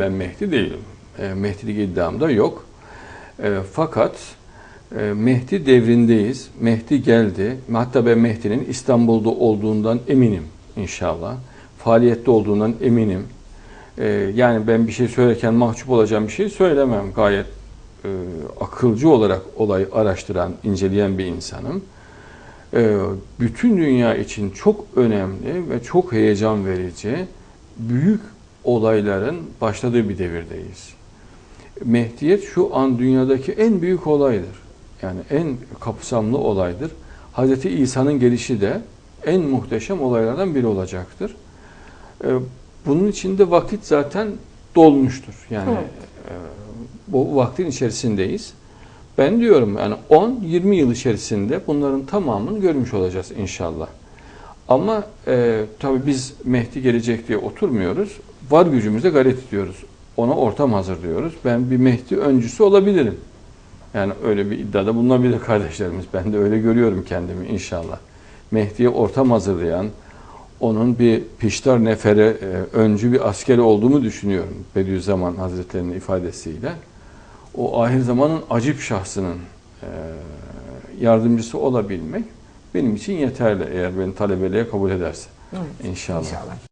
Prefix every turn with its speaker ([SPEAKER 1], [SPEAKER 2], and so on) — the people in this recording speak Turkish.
[SPEAKER 1] Ben Mehdi değilim. E, Mehdilik iddiam da yok. E, fakat e, Mehdi devrindeyiz. Mehdi geldi. Hatta ben Mehdi'nin İstanbul'da olduğundan eminim inşallah. Faaliyette olduğundan eminim. E, yani ben bir şey söylerken mahcup olacağım bir şey söylemem. Gayet e, akılcı olarak olayı araştıran, inceleyen bir insanım. E, bütün dünya için çok önemli ve çok heyecan verici büyük olayların başladığı bir devirdeyiz. Mehdiyet şu an dünyadaki en büyük olaydır. Yani en kapsamlı olaydır. Hz. İsa'nın gelişi de en muhteşem olaylardan biri olacaktır. Ee, Bunun içinde vakit zaten dolmuştur. Yani
[SPEAKER 2] Evet.
[SPEAKER 1] e, bu vaktin içerisindeyiz. Ben diyorum yani 10-20 yıl içerisinde bunların tamamını görmüş olacağız inşallah. Ama e, tabii biz Mehdi gelecek diye oturmuyoruz. Var gücümüzle gayret ediyoruz. Ona ortam hazırlıyoruz. Ben bir Mehdi öncüsü olabilirim. Yani öyle bir iddiada bulunabilir kardeşlerimiz. Ben de öyle görüyorum kendimi inşallah. Mehdi'ye ortam hazırlayan, onun bir piştar nefere, e, öncü bir askeri olduğumu düşünüyorum. Bediüzzaman Hazretleri'nin ifadesiyle. O ahir zamanın acip şahsının e, yardımcısı olabilmek benim için yeterli eğer beni talebeliğe kabul ederse.
[SPEAKER 2] Evet,
[SPEAKER 1] İnşallah.
[SPEAKER 2] İnşallah.